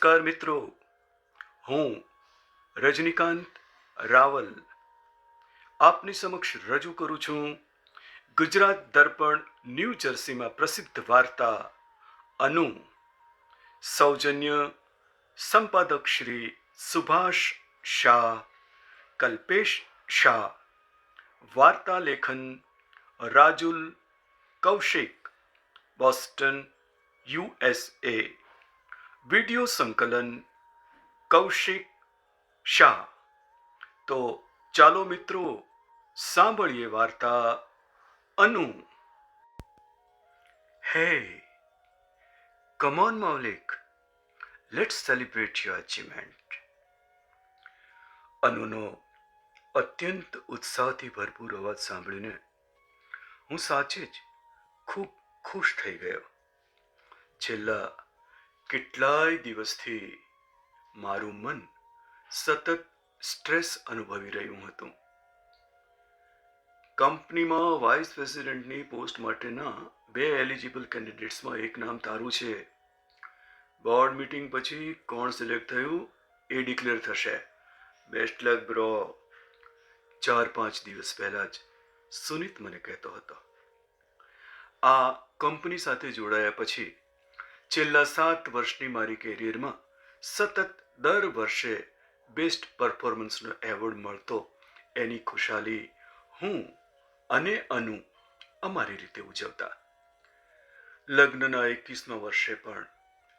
નમસ્કાર મિત્રો હું રજનીકાંત રાવલ આપની સમક્ષ રજૂ કરું છું ગુજરાત દર્પણ ન્યૂ જર્સીમાં પ્રસિદ્ધ વાર્તા અનુ સૌજન્ય સંપાદક શ્રી સુભાષ શાહ કલ્પેશ શાહ વાર્તા લેખન Rajul Kaushik Boston USA video સંકલન કૌશિક શાહ. તો ચાલો મિત્રો, સાંભળીએ વાર્તા Anu. Hey come on Maulik let's celebrate your achievement અનુનો અત્યંત ઉત્સાહથી ભરપૂર અવાજ સાંભળીને હું સાચે જ ખૂબ ખુશ થઈ ગયો. છેલ્લા કેટલાય દિવસથી મારું મન સતત સ્ટ્રેસ અનુભવી રહ્યું હતું. કંપનીમાં વાઇસ પ્રેસિડેન્ટની પોસ્ટ માટેના બે એલિજિબલ કેન્ડિડેટ્સમાં એક નામ તારું છે. બોર્ડ મીટિંગ પછી કોણ સિલેક્ટ થયું એ ડિક્લેર થશે. Best luck bro. ચાર પાંચ દિવસ પહેલા જ સુનિત મને કહેતો હતો. આ કંપની સાથે જોડાયા પછી છેલ્લા સાત વર્ષની મારી કેરિયરમાં સતત દર વર્ષે બેસ્ટ પરફોર્મન્સનો એવોર્ડ મળતો. એની ખુશાલી હું અને અનુ અમારી રીતે ઉજવતા. લગ્નના એકવીસમા વર્ષે પણ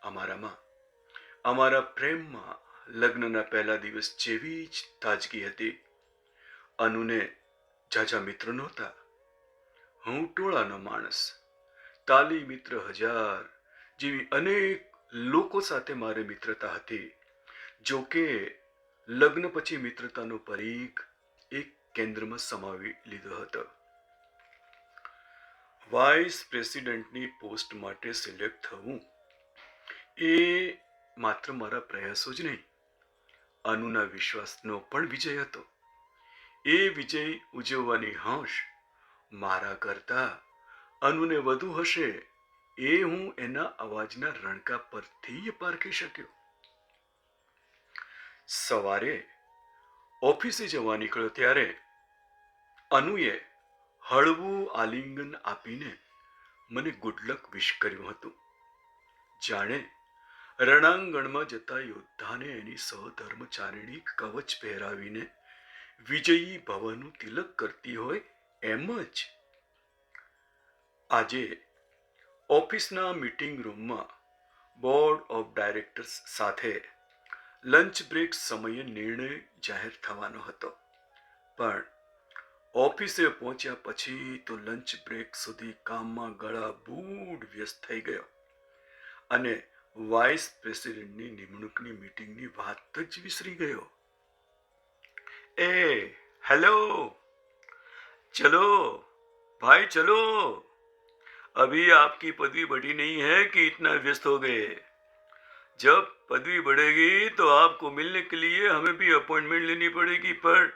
અમારામાં, અમારા પ્રેમમાં લગ્નના પહેલા દિવસ જેવી જ તાજગી હતી. અનુને ઝાઝા મિત્ર નહોતા. હું ટોળાનો માણસ. તાલી મિત્ર હજાર જેવી અનેક લોકો સાથે મારે મિત્રતા હતી. જો કે, લગ્ન પછી મિત્રતાનો પરીખ એક કેન્દ્રમાં સમાવી લીધો હતો. વાઇસ પ્રેસિડેન્ટની પોસ્ટ માટે સિલેક્ટ થવું એ માત્ર મારા પ્રયાસો જ નહીં, અનુના વિશ્વાસનો પણ વિજય હતો. એ વિજય ઉજવવાની હંશ મારા કરતા અનુને વધુ હશે એ હું એના અવાજના રણકા પરથી પારખી શક્યો. સવારે ઓફિસે જવા નીકળ્યો ત્યારે અનુએ હળવું આલિંગન આપીને મને ગુડલક વિશ કર્યું હતું. જાણે રણાંગણમાં જતા યોદ્ધાને એની સહધર્મચારિણી કવચ પહેરાવીને વિજયી ભવનનું તિલક કરતી હોય એમ જ આજે ઓફિસના મિટિંગ રૂમમાં બોર્ડ ઓફ ડાયરેક્ટર્સ સાથે લંચ બ્રેક સમયે નિર્ણય જાહેર થવાનો હતો. પણ ઓફિસે પહોંચ્યા પછી તો લંચ બ્રેક સુધી કામમાં ગળા બૂટ વ્યસ્ત થઈ ગયો અને વાઇસ પ્રેસિડેન્ટની નિમણૂકની મીટિંગની વાત જ વિસરી ગયો. એ, હેલો, ચલો, ભાઈ ચલો अभी आपकी पदवी बढ़ी नहीं है कि इतना व्यस्त हो गए जब पदवी बढ़ेगी तो आपको मिलने के लिए हमें भी अपॉइंटमेंट लेनी पड़ेगी पर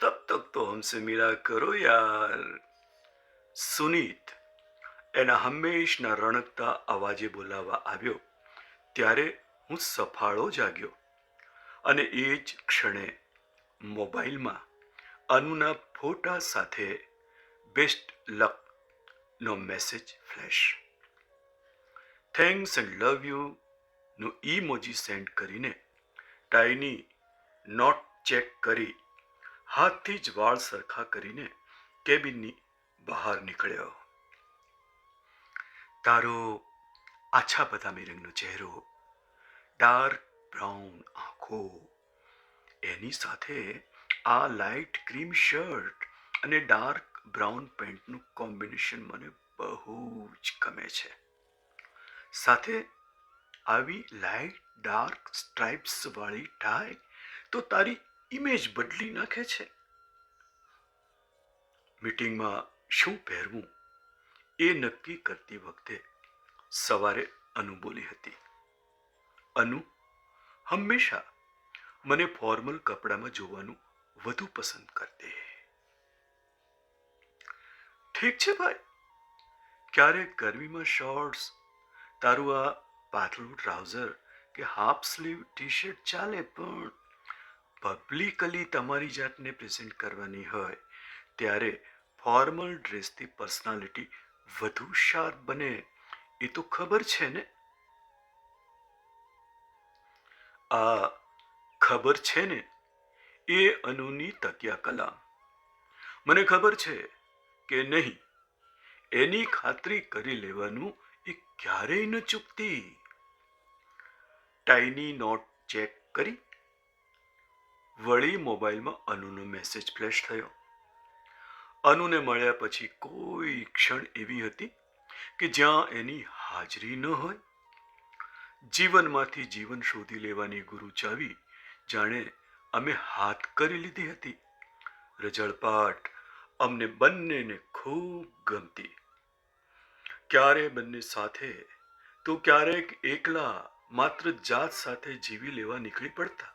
तब तक तो हमसे मिला करो यार સુનીત એના હંમેશના રણકતા અવાજે બોલાવવા આવ્યો ત્યારે હું સફાળો જાગ્યો અને એ જ ક્ષણે મોબાઈલમાં અનુના ફોટા સાથે best luck no message flash thanks and love you નું ઈમોજી સેન્ડ કરીને ટાઈની નોટ ચેક કરી, હાથથી જ વાળ સરખા કરીને કેબિનની બહાર નીકળ્યો. તારો આછા બદામી રંગનો ચહેરો ડાર્ક બ્રાઉન આંખો, એની સાથે આ લાઇટ ક્રીમ શર્ટ અને ડાર્ક બ્રાઉન પેન્ટનું કોમ્બિનેશન મને બહુ જ ગમે છે. સાથે આવી લાઇટ ડાર્ક સ્ટ્રાઇપ્સ વાળી ટાઈ તો તારી ઇમેજ બદલી નાખે છે. મીટિંગમાં શું પહેરવું એ નક્કી કરતી વખતે સવારે અનુ બોલી હતી. અનુ, હંમેશા મને ફોર્મલ કપડામાં જોવાનું વધુ પસંદ કરતી ઠીક છે ભાઈ? ક્યારેક ગરમીમાં શોર્ટ્સ તારું આ પાતળું ટ્રાઉઝર કે હાફ સ્લીવ ટી શર્ટ ચાલે પણ પબ્લિકલી તમારી જાતને પ્રેઝન્ટ કરવાની હોય, ત્યારે ફોર્મલ ડ્રેસથી પર્સનાલિટી વધુ શાર્પ બને. એ તો ખબર છે ને? આ ખબર છે ને? એ અનુની તકિયા કલા મને ખબર છે કે નહીં? એની ખાતરી કરી લેવાનું એ ક્યારેય ન ચૂકતી. ટાઈની નોટ ચેક કરી. વળી મોબાઈલમાં અનુનો મેસેજ ફ્લેશ થયો. અનુને મળ્યા પછી કોઈ ક્ષણ એવી હતી કે જ્યાં એની હાજરી ન હોય. જીવનમાંથી જીવન શોધી લેવાની ગુરુ ચાવી જાણે અમે હાથ કરી લીધી હતી. રજળપાટ અમને બંનેને ખૂબ ગમતી. ક્યારે બંને સાથે? તો ક્યારેક એકલા માત્ર જાત સાથે જીવી લેવા નીકળી પડતા.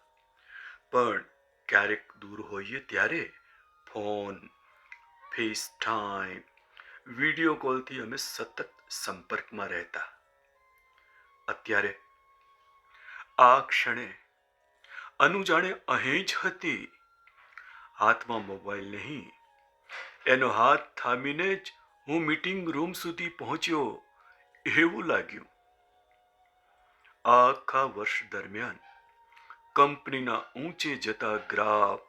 પણ ક્યારેક દૂર હોઈએ ત્યારે ફોન ફેસ ટાઈમ વીડિયો કોલથી અમે સતત સંપર્કમાં રહેતા. અત્યારે આ ક્ષણે અનુ જાણે અહીં જ હતી. હાથમાં મોબાઈલ નહીં એનો હાથ થામીને જ હું મીટિંગ રૂમ સુધી પહોંચ્યો. એવું લાગ્યું. આખા વર્ષ દરમિયાન કંપનીના ઊંચે જતા ગ્રાફ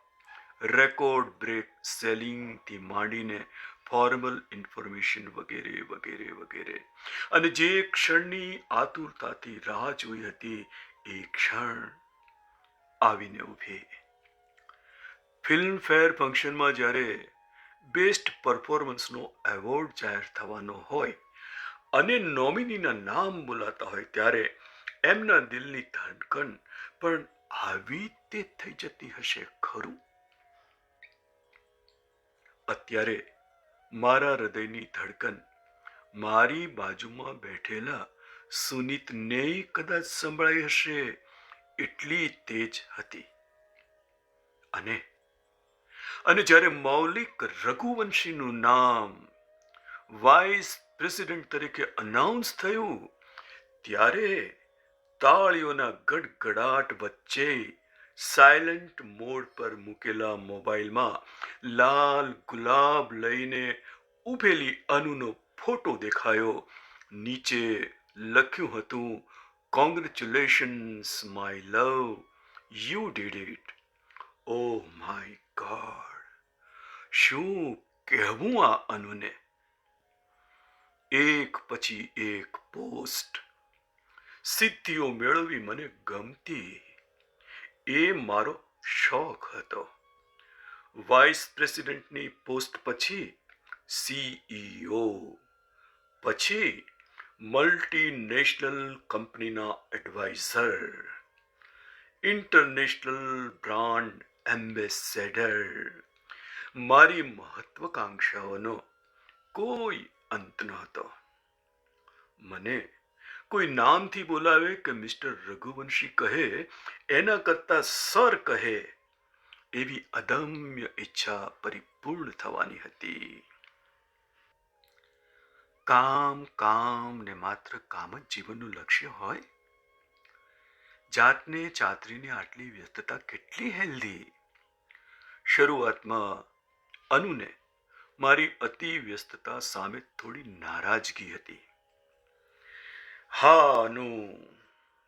રેકોર્ડ બ્રેક સેલિંગથી માંડીને ફોર્મલ ઇન્ફોર્મેશન વગેરે વગેરે વગેરે. અને જે ક્ષણની આતુરતાથી રાહ જોઈ હતી, એ ક્ષણ આવીને ઊભી. ફિલ્મ ફેર ફંક્શનમાં જ્યારે બેસ્ટ પરફોર્મન્સનો એવોર્ડ જાહેર થવાનો હોય અને નોમિનીના નામ બોલાતા હોય ત્યારે એમના દિલની ધડકન પણ આવી તે થઈ જતી હશે ખરું? અત્યારે મારા હૃદયની ધડકન મારી બાજુમાં બેઠેલા સુનિતને કદાચ સંભળાઈ હશે એટલી તેજ હતી. અને અને જ્યારે મૌલિક રઘુવંશીનું નામ વાઇસ પ્રેસિડેન્ટ તરીકે અનાઉન્સ થયું, ત્યારે તાળીઓના ગડગડાટ વચ્ચે સાયલન્ટ મોડ પર મૂકેલા મોબાઈલમાં લાલ ગુલાબ લઈને ઊભેલી અનુનો ફોટો દેખાયો. નીચે લખ્યું હતું congratulations my love you did it oh my god શું કહેવું આ અનુને? એક પછી એક પોસ્ટ. સિદ્ધિઓ મેળવવી મને ગમતી. એ મારો શોખ હતો. વાઇસ પ્રેસિડેન્ટની પોસ્ટ પછી સીઈઓ. પછી મલ્ટીનેશનલ કંપનીના એડવાઇઝર. ઇન્ટરનેશનલ બ્રાન્ડ એમ્બેસેડર મારી મહત્વકાંક્ષાઓનો કોઈ અંત નહોતો. મને કોઈ નામથી બોલાવે કે મિસ્ટર રઘુવંશી કહે, એના કરતા સર કહે, એવી અદમ્ય ઈચ્છા પરિપૂર્ણ થવાની હતી. કામ કામ ને માત્ર કામ જ જીવનનું લક્ષ્ય હોય? જાતને ચાતરીને આટલી વ્યસ્તતા કેટલી હેલ્ધી? શરૂઆતમાં અનુને મારી અતિ વ્યસ્તતા સામે થોડી નારાજગી હતી. હા, અનુ,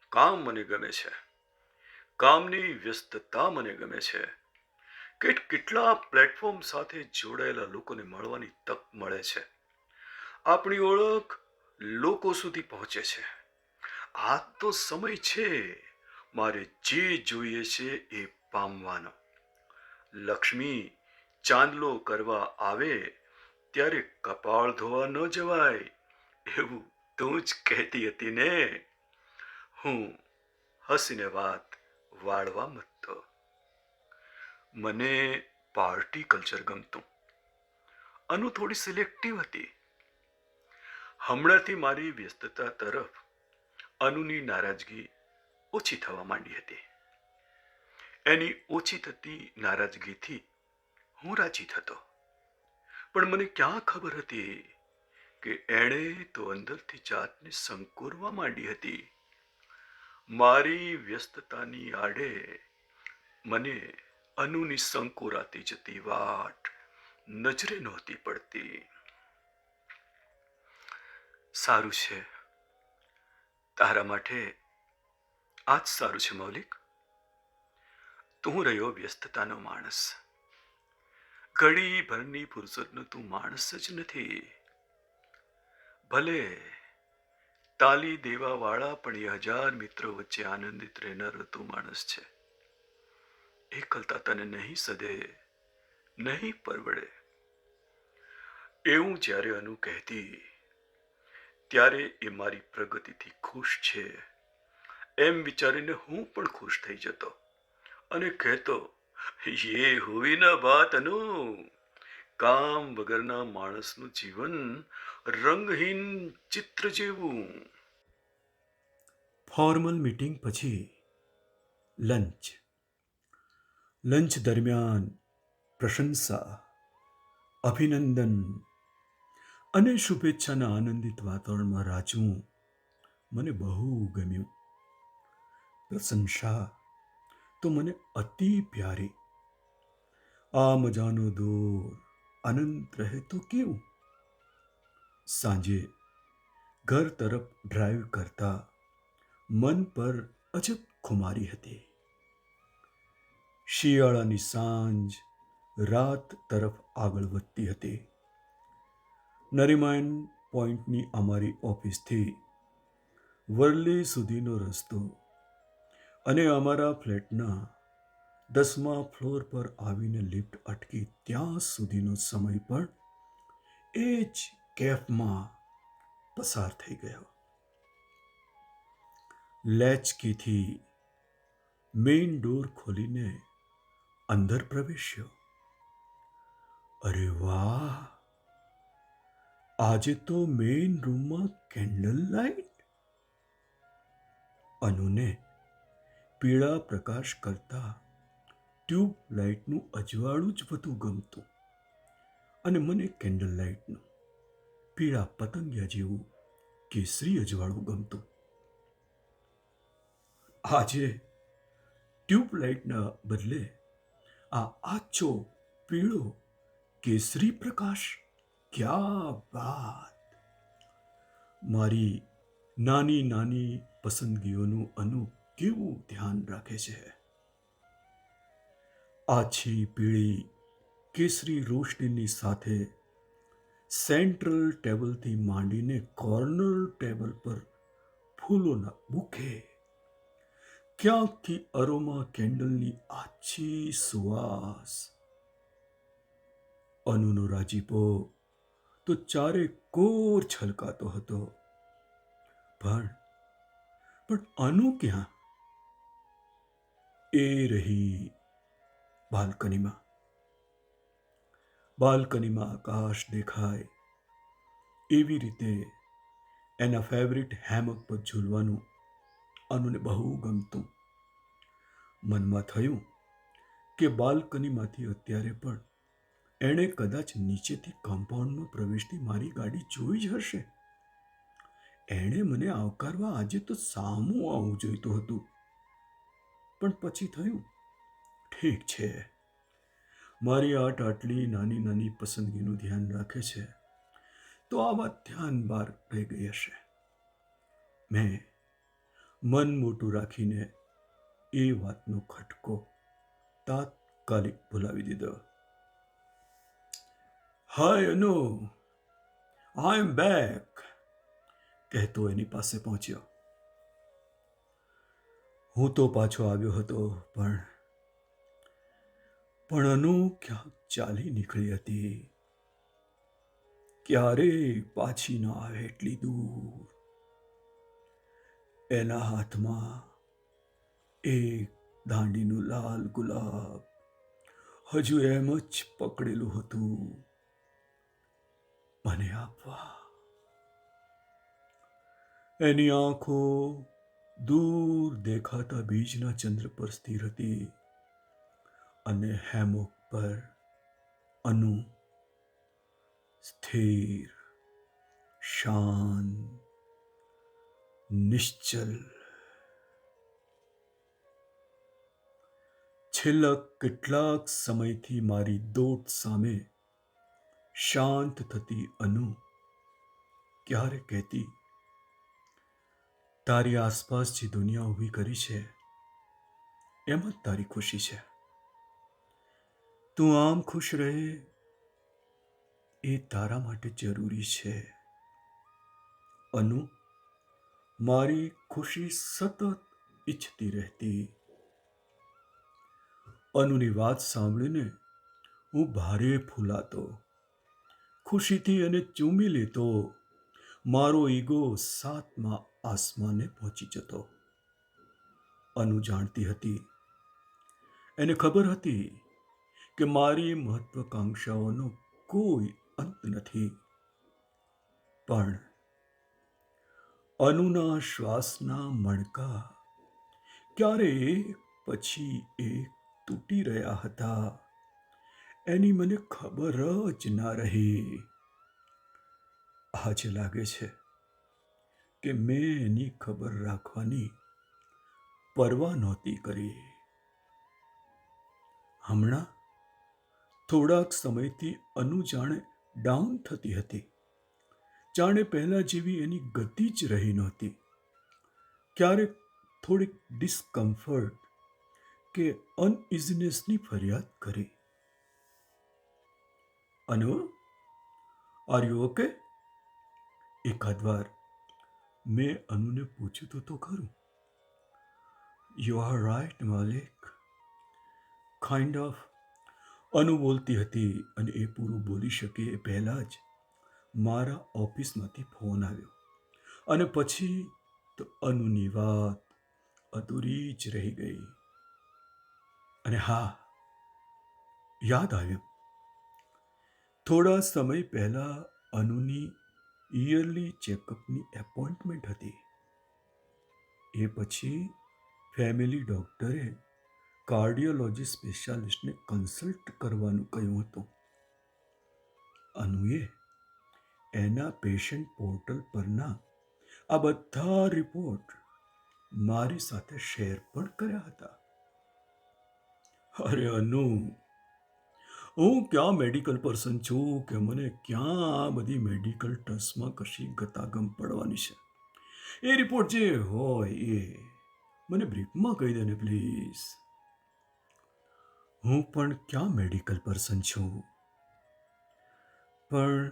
કામ મને ગમે છે. કામની વ્યસ્તતા મને ગમે છે. કેટ કેટલા પ્લેટફોર્મ સાથે જોડાયેલા લોકોને મળવાની તક મળે છે. આપણી ઓળખ લોકો સુધી પહોંચે છે. આ તો સમય છે. મારે જે જોઈએ છે એ પામવાનો. લક્ષ્મી ચાંદલો કરવા આવે ત્યારે કપાળ ધોવા ન જવાય, એવું તું જ કહેતી હતી ને. હું હસીને વાત વાળવા મતતો મને પાર્ટી કલ્ચર ગમતું. અનુ થોડી સિલેક્ટિવ હતી. હમણાંથી મારી વ્યસ્તતા તરફ અનુની નારાજગી ઓછી થવા માંડી હતી. એની ઓછી થતી નારાજગીથી હું રાજી થતો. પણ મને ક્યાં ખબર હતી કે એણે તો અંદરથી જાતને સંકોરવા માંડી હતી. મારી વ્યસ્તતાની આડે મને અનુની સંકોરાતી જતી વાટ નજરે નહોતી પડતી. સારું છે. તારા માટે આજ સારું છે, મૌલિક. તું રહ્યો વ્યસ્તતાનો માણસ. ઘડી ભરની ફુરસદનો તું માણસ જ નથી. ભલે તાલી દેવા વાળા પણ એ હજાર મિત્રો વચ્ચે આનંદિત રહેનારો તું માણસ છે. એકલતા તને નહીં સદે, નહીં પરવડે. એવું જ્યારે અનુ કહેતી, ત્યારે એ મારી પ્રગતિથી ખુશ છે. એમ વિચારીને હું પણ ખુશ થઈ જતો. અને કહેતો, યે હુઈ ના બાત અનુ કામ વગરના માણસનું જીવન રંગહીન ચિત્ર જેવું. ફોર્મલ મીટિંગ પછી લંચ. લંચ દરમિયાન પ્રશંસા, અભિનંદન અને શુભેચ્છાના આનંદિત વાતાવરણમાં રાજવું મને બહુ ગમ્યું. પ્રશંસા તો મને અતિ પ્યારી. આ મજાનો દોર, અનંત રહે તો કેવું? સાંજે ઘર તરફ ડ્રાઈવ કરતા મન પર અજબ ખુમારી હતી. શિયાળાની સાંજ રાત તરફ આગળ વધતી હતી. નરીમાયન પોઈન્ટની અમારી ઓફિસથી વરલી સુધીનો રસ્તો અને અમારા ફ્લેટના દસમા ફ્લોર પર આવીને લિફ્ટ અટકી ત્યાં સુધીનો સમય પણ એ જ કેફમાં પસાર થઈ ગયો. લેચકીથી મેઇન ડોર ખોલીને અંદર પ્રવેશ્યો. અરે વાહ! આજે તો મેઇન રૂમમાં કેન્ડલ લાઇટ અનુને પીળા પ્રકાશ કરતા ટ્યુબ લાઇટનું અજવાળું જ વધુ ગમતું અને મને કેન્ડલ લાઇટનું પીળા પતંગિયા જેવું કેસરી અજવાળું ગમતું. આજે ટ્યુબલાઇટના બદલે આ આછો પીળો કેસરી પ્રકાશ? ક્યાં વાત મારી નાની નાની પસંદગીઓનું અનુ કેવું ધ્યાન રાખે છે? આછી પીળી કેસરી રોશનીની સાથે સેન્ટ્રલ ટેબલથી માંડીને કોર્નર ટેબલ પર ફૂલોના બુકે. ક્યાંકથી અરોમા કેન્ડલની આછી સુવાસ. અનુનો રાજીપો તો ચારે કોર છલકાતો હતો. પણ પણ અનુ ક્યાં? એ રહી બાલ્કનીમાં. બાલ્કનીમાં આકાશ દેખાય એવી રીતે એના ફેવરિટ હેમક પર ઝૂલવાનું અનુને બહુ ગમતું. મનમાં થયું કે બાલ્કનીમાંથી અત્યારે પણ એણે કદાચ નીચેથી કમ્પાઉન્ડમાં પ્રવેશતી મારી ગાડી જોઈ જ હશે. એણે મને આવકારવા આજે તો સામું આવવું જોઈતું હતું. પણ પછી થયું. ઠીક છે. મારી આટ આટલી નાની નાની પસંદગીનું ધ્યાન રાખે છે, તો આ વાત ધ્યાન બહાર રહી ગઈ હશે. મેં મન મોટું રાખીને એ વાતનો ખટકો તાત્કાલિક ભૂલાવી દીધો. હાય અનુ આઈ એમ બેક કહેતો એની પાસે પહોંચ્યો. હું તો પાછો આવ્યો હતો, પણ પણ અનુ ક્યાંક ચાલી નીકળી હતી. ક્યારે પાછી ન આવે એટલી દૂર. એના હાથમાં એક દાંડીનું લાલ ગુલાબ હજુ એમ જ પકડેલું હતું. મને આપવા. એની આંખો દૂર દેખાતા બીજના ચંદ્ર પર સ્થિર હતી અને હેમોક પર અનુ સ્થિર શાન નિશ્ચલ. છેલ્લા કેટલાક સમયથી મારી દોટ સામે શાંત થતી અનુ ક્યારે કહેતી તારી આસપાસ જે દુનિયા ઊભી કરી છે. એમ જ તારી ખુશી છે. તું આમ ખુશ રહે એ તારા માટે જરૂરી છે. અનુ, મારી ખુશી સતત ઈચ્છતી રહેતી. અનુની વાત સાંભળીને હું ભારે ફૂલાતો. ખુશીથી એને ચૂમી લેતો. મારો ઈગો સાતમા આસમાને પહોંચી જતો. અનુ જાણતી હતી. એને ખબર હતી કે મારી મહત્વકાંક્ષાઓનો કોઈ અંત નથી. પણ અનુના શ્વાસના મણકા ક્યારે પછી એક તૂટી રહ્યા હતા. એની મને ખબર જ ના રહી. આજે લાગે છે કે મેં એની ખબર રાખવાની પરવા નહોતી કરી. હમણાં થોડાક સમયથી અનુ જાણે ડાઉન થતી હતી. જાણે પહેલા જેવી એની ગતિ જ રહી નહોતી. ક્યારેક થોડીક ડિસ્કમ્ફર્ટ કે અનઇઝનેસની ફરિયાદ કરી. અનુ આર યુ ઓકે એકાદ વાર મેં અનુને પૂછ્યું તો તો ખરું. યુ આર રાઈટ માલિક કાઇન્ડ ઓફ અનુ બોલતી હતી અને એ પૂરું બોલી શકે એ પહેલાં જ મારા ઓફિસમાંથી ફોન આવ્યો. અને પછી તો અનુની વાત અધૂરી જ રહી ગઈ. અને હા, યાદ આવ્યું. થોડા સમય પહેલાં અનુની યરલી ચેકઅપની એપોઇન્ટમેન્ટ હતી. એ પછી ફેમિલી ડૉક્ટરે કાર્ડિયોલોજી સ્પેશિયાલિસ્ટને કન્સલ્ટ કરવાનું કહ્યું હતું. અનુએ એના પેશન્ટ પોર્ટલ પરના આ બધા રિપોર્ટ મારી સાથે શેર પણ કર્યા હતા. અરે અનુ હું ક્યાં મેડિકલ પર્સન છું કે મને ક્યાં આ બધી મેડિકલ ટ્રસ્ટમાં કશી ગતાગમ પડવાની છે? એ રિપોર્ટ જે હોય એ મને બ્રીફમાં કહી દે ને પ્લીઝ હું પણ ક્યાં મેડિકલ પર્સન છું? પણ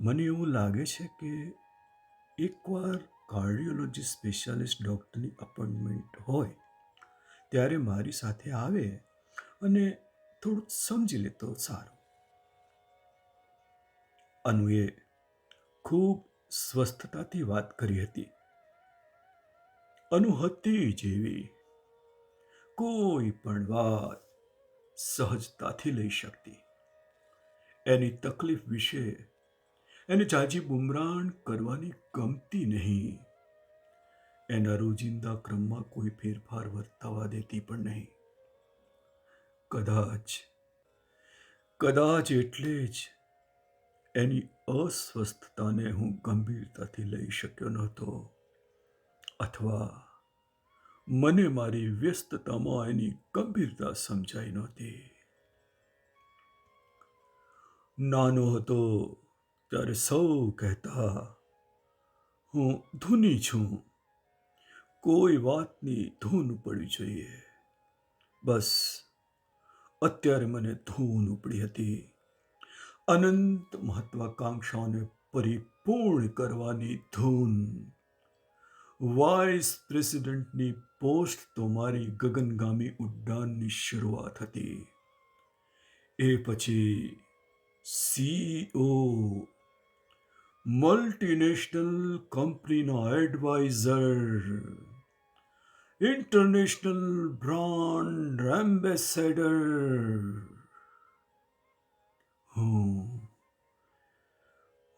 મને એવું લાગે છે કે એકવાર કાર્ડિયોલોજી સ્પેશિયાલિસ્ટ ડૉક્ટરની અપોઇન્ટમેન્ટ હોય, ત્યારે મારી સાથે આવે અને થોડુંક સમજી લે સારું. અનુએ ખૂબ સ્વસ્થતાથી વાત કરી હતી. અનુ હતી જેવી. કોઈ પણ વાત સહજતાથી લઈ શકતી. એની તકલીફ વિશે એને જાજી બુમરાણ કરવાની ગમતી નહીં. એના રોજિંદા ક્રમમાં કોઈ ફેરફાર વર્તાવા દેતી પણ નહીં. કદાચ કદાચ એટલે જ એની અસ્વસ્થતાને હું ગંભીરતાથી લઈ શક્યો નહોતો. અથવા મને મારી વ્યસ્તતામાં એની ગંભીરતા સમજાઈ નહોતી. નાનો હતો ત્યારે સૌ કહેતા, હું ધૂની છું. કોઈ વાતની ધૂન પડવી જોઈએ. બસ અત્યારે મને ધૂન ઉપડી હતી. અનંત મહત્વાકાંક્ષાઓને પરિપૂર્ણ કરવાની ધૂન. વાઇસ પ્રેસિડેન્ટની પોસ્ટ તો મારી ગગનગામી ઉડ્ડાનની શરૂઆત હતી. એ પછી સીઈઓ મલ્ટીનેશનલ કંપનીના એડવાઇઝર ઇન્ટરનેશનલ બ્રાન્ડ એમ્બેસેડર હું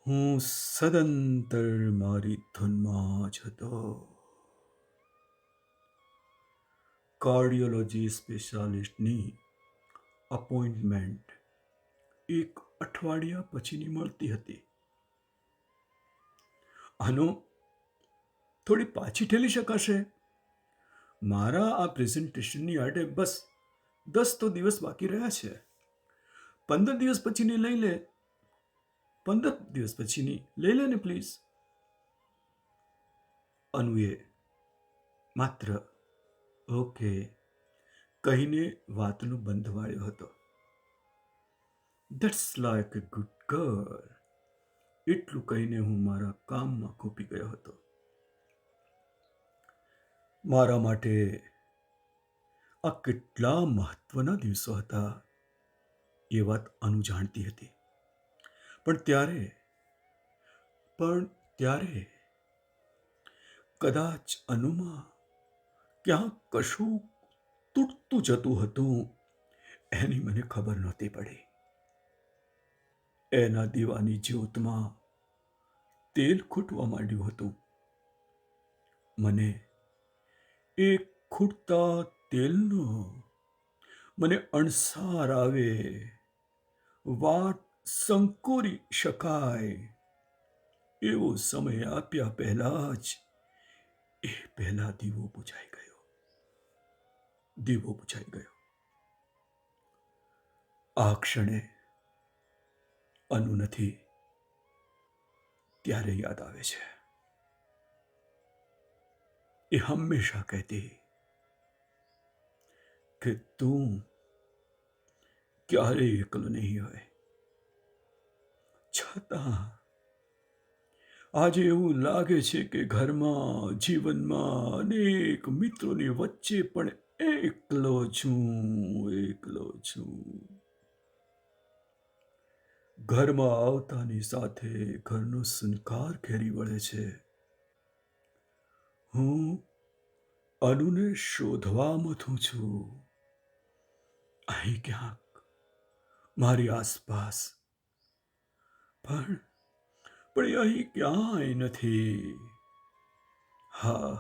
હું સદંતર મારી ધૂનમાં જ હતો કાર્ડિયોલોજી સ્પેશિયાલિસ્ટની અપોઇન્ટમેન્ટ એક અઠવાડિયા પછીની મળતી હતી આનો થોડી પાછી ઠેલી શકાશે મારા આ પ્રેઝન્ટેશનની આડે બસ દસ તો દિવસ બાકી રહ્યા છે. પંદર દિવસ પછીની લઈ લે. પંદર દિવસ પછીની લઈ લે ને પ્લીઝ. અનુએ માત્ર ઓકે કહીને વાતનો બંધ વાળ્યો હતો. That's like a good girl એટલું કહીને હું મારા કામમાં ખૂપી ગયો હતો. મારા માટે આ કેટલા મહત્વના દિવસો હતા એ વાત અનુ જાણતી હતી. પણ ત્યારે પણ ત્યારે કદાચ અનુમાં ક્યાં કશું તૂટતું જતું હતું એની મને ખબર નહોતી પડી. એના દીવાની જ્યોતમાં તેલ ખૂટવા માંડ્યું હતું. મને એ ખૂટતા તેલનો મને અણસાર આવે. વાટ સંકોરી શકાય. એવો સમય આપ્યા પહેલા જ એ પહેલા દીવો બુજાઈ ગયો. દીવો બુજાઈ ગયો. આ ક્ષણે અનુ નથી. ત્યારે યાદ આવે છે. એ હંમેશા કહેતી. કે તું ક્યારેય એકલો નહીં હોય. છતાં આજે એવું લાગે છે કે ઘરમાં, જીવનમાં અનેક મિત્રોની વચ્ચે પણ એકલો છું એકલો છું. ઘરમાં આવતાની સાથે ઘરનો સંકાર ઘેરી વળે છે. હું અનુને શોધવા મથું છું. અહીં ક્યાંક મારી આસપાસ. પણ પણ એ અહીં ક્યાંય નથી. હા,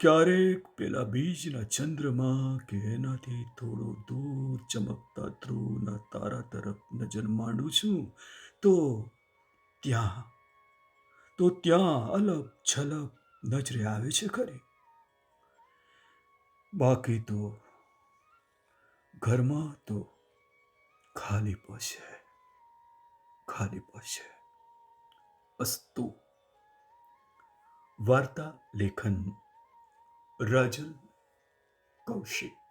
ક્યારેક પેલા બીજના ચંદ્રમાં કે એનાથી થોડો દૂર ચમકતા ધ્રુવના તારા તરફ નજર માંડું છું, તો ત્યાં તો ત્યાં અલગ છલક નજરે આવે છે ખરી. બાકી તો ઘરમાં તો ખાલી છે ખાલી છે અસ્તુ. વાર્તા લેખન રાજન કૌશિક.